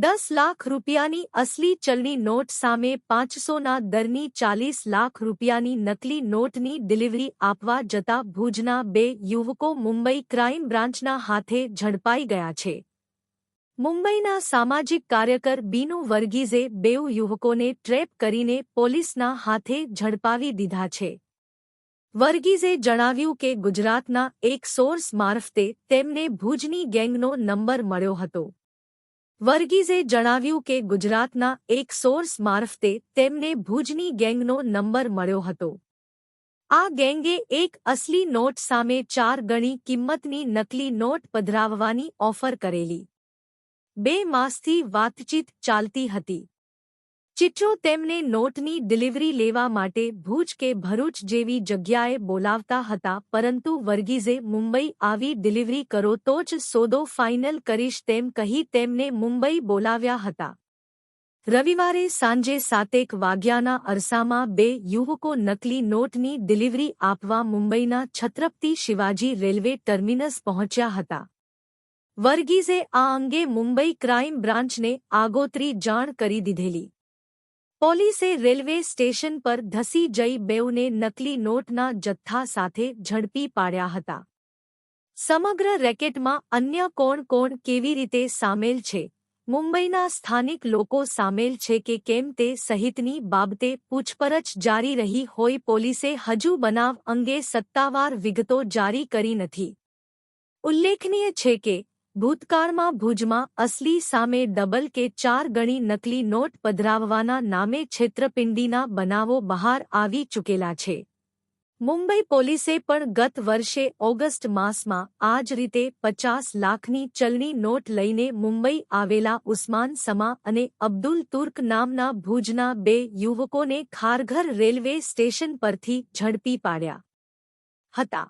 દસ લાખ રૂપિયાની અસલી ચલણી નોટ સામે પાંચસોના દરની ચાલીસ લાખ રૂપિયાની નકલી નોટની ડિલિવરી આપવા જતા ભુજના બે યુવકો મુંબઈ ક્રાઇમ બ્રાન્ચના હાથે ઝડપાઈ ગયા છે. મુંબઈના સામાજિક કાર્યકર બીનુ વર્ગીઝે બેઉ યુવકોને ટ્રેપ કરીને પોલીસના હાથે ઝડપાવી દીધા છે. વર્ગીઝે જણાવ્યું કે ગુજરાતના એક સોર્સ મારફતે તેમને ભુજની ગેંગનો નંબર મળ્યો હતો. વર્ગીઝે જણાવ્યું કે ગુજરાતના એક સોર્સ મારફતે તેમને ભુજની ગેંગનો નંબર મળ્યો હતો. આ ગેંગે એક અસલી નોટ સામે ચાર ગણી કિંમતની નકલી નોટ પધરાવવાની ઓફર કરેલી. બે માસથી વાતચીત ચાલતી હતી. ચિઠ્ઠો તેમને નોટની ડિલિવરી લેવા માટે ભુજ કે ભરૂચ જેવી જગ્યાએ બોલાવતા હતા, પરંતુ વર્ગીઝે મુંબઈ આવી ડિલિવરી કરો તો જ સોદો ફાઇનલ કરીશ તેમ કહી તેમને મુંબઈ બોલાવ્યા હતા. રવિવારે સાંજે સાતેક વાગ્યાના અરસામાં બે યુવકો નકલી નોટની ડિલિવરી આપવા મુંબઈના છત્રપતિ શિવાજી રેલવે ટર્મિનસ પહોંચ્યા હતા. વર્ગીઝે આ અંગે મુંબઈ ક્રાઇમ બ્રાન્ચને આગોતરી જાણ કરી દીધેલી. પોલીસે રેલવે સ્ટેશન પર ધસી જઈ બેઉને નકલી નોટના જથ્થા સાથે ઝડપી પાડ્યા હતા. સમગ્ર રેકેટમાં અન્ય કોણ કોણ કેવી રીતે સામેલ છે? મુંબઈના સ્થાનિક લોકો સામેલ છે કે કેમ તે સહિતની બાબતે પૂછપરછ જારી રહી હોય પોલીસે હજુ બનાવ અંગે સત્તાવાર વિગતો જારી કરી નથી. ઉલ્લેખનીય છે કે ભૂતકાળમાં ભુજમાં અસલી સામે ડબલ કે ચાર ગણી નકલી નોટ પધરાવવાના નામે છેતરપિંડીના બનાવો બહાર આવી ચૂકેલા છે. મુંબઈ પોલીસે પણ ગત વર્ષે ઓગસ્ટ માસમાં આ જ રીતે પચાસ લાખની ચલણી નોટ લઈને મુંબઈ આવેલા ઉસ્માન સમા અને અબ્દુલ તુર્ક નામના ભુજના બે યુવકોને ખારઘર રેલવે સ્ટેશન પરથી ઝડપી પાડ્યા હતા.